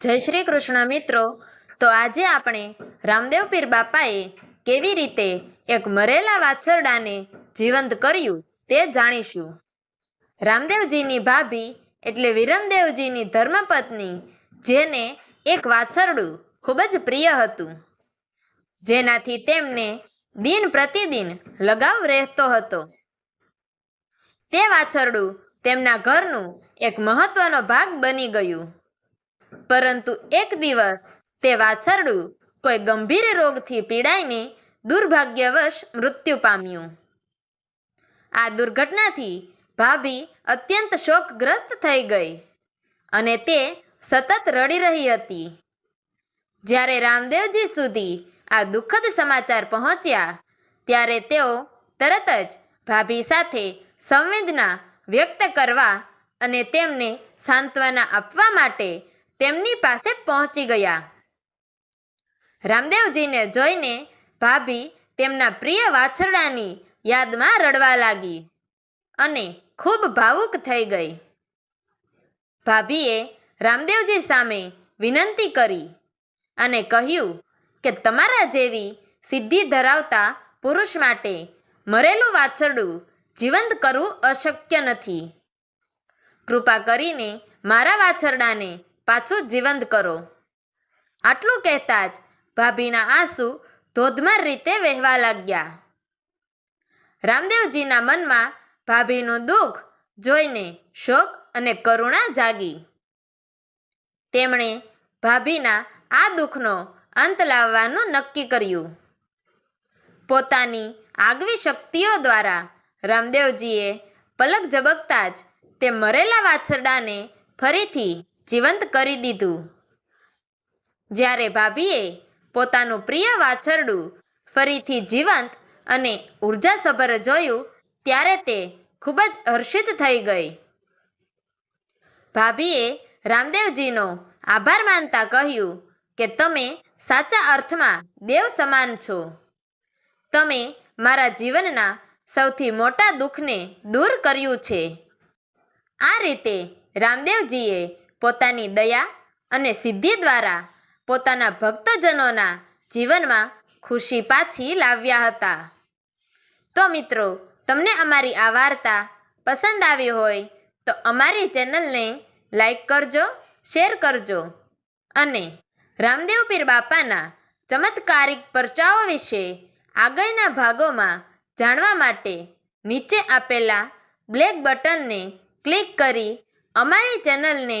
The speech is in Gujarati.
જય શ્રી કૃષ્ણ, મિત્રો. તો આજે આપણે રામદેવ પીર બાપાએ કેવી રીતે એક મરેલા વાછરડાને જીવંત કર્યું તે જાણીશું. રામદેવજીની ભાભી એટલે વિરમદેવજીની ધર્મપત્ની, જેને એક વાછરડું ખૂબ જ પ્રિય હતું. જેનાથી તેમને દિન પ્રતિદિન લગાવ રહેતો હતો. તે વાછરડું તેમના ઘરનું એક મહત્વનો ભાગ બની ગયું. પરંતુ એક દિવસ તે વાછરડું કોઈ ગંભીર રોગથી પીડાઈને દુર્ભાગ્યવશ મૃત્યુ પામ્યું. આ દુર્ઘટનાથી ભાભી અત્યંત શોકગ્રસ્ત થઈ ગઈ અને તે સતત રડી રહી હતી. જ્યારે રામદેવજી સુધી આ દુઃખદ સમાચાર પહોંચ્યા, ત્યારે તેઓ તરત જ ભાભી સાથે સંવેદના વ્યક્ત કરવા અને તેમને સાંત્વના આપવા માટે તેમની પાસે પહોંચી ગયા. રામદેવજીને જોઈને ભાભી તેમના પ્રિય વાછરડાની યાદમાં રડવા લાગી અને ખૂબ ભાવુક થઈ ગઈ. ભાભીએ રામદેવજી સામે વિનંતી કરી અને કહ્યું કે તમારા જેવી સિદ્ધિ ધરાવતા પુરુષ માટે મરેલું વાછરડું જીવંત કરવું અશક્ય નથી. કૃપા કરીને મારા વાછરડાને પાછું જીવંત કરો. આટલું કહેતા જ ભાભીના આંસુ ધોધમાર રીતે વહેવા લાગ્યા. રામદેવજીના મનમાં ભાભીનું દુઃખ જોઈને શોક અને કરુણા જાગી. તેમણે ભાભીના આ દુઃખનો અંત લાવવાનું નક્કી કર્યું. પોતાની આગવી શક્તિઓ દ્વારા રામદેવજીએ પલક ઝબકતા જ તે મરેલા વાછરડાને ફરીથી જીવંત કરી દીધું. જ્યારે ભાભીએ પોતાનું પ્રિય વાછરડું ફરીથી જીવંત અને ઉર્જાસભર જોયું, ત્યારે તે ખૂબ જ હર્ષિત થઈ ગઈ. ભાભીએ રામદેવજીનો આભાર માનતા કહ્યું કે તમે સાચા અર્થમાં દેવ સમાન છો. તમે મારા જીવનના સૌથી મોટા દુઃખને દૂર કર્યું છે. આ રીતે રામદેવજીએ પોતાની દયા અને સિદ્ધિ દ્વારા પોતાના ભક્તજનોના જીવનમાં ખુશી પાછી લાવ્યા હતા. તો મિત્રો, તમને અમારી આ વાર્તા પસંદ આવી હોય તો અમારી ચેનલને લાઈક કરજો, શેર કરજો અને રામદેવ પીર બાપાના ચમત્કારિક પરચાઓ વિશે આગળના ભાગોમાં જાણવા માટે નીચે આપેલા બ્લેક બટનને ક્લિક કરી અમારી ચેનલને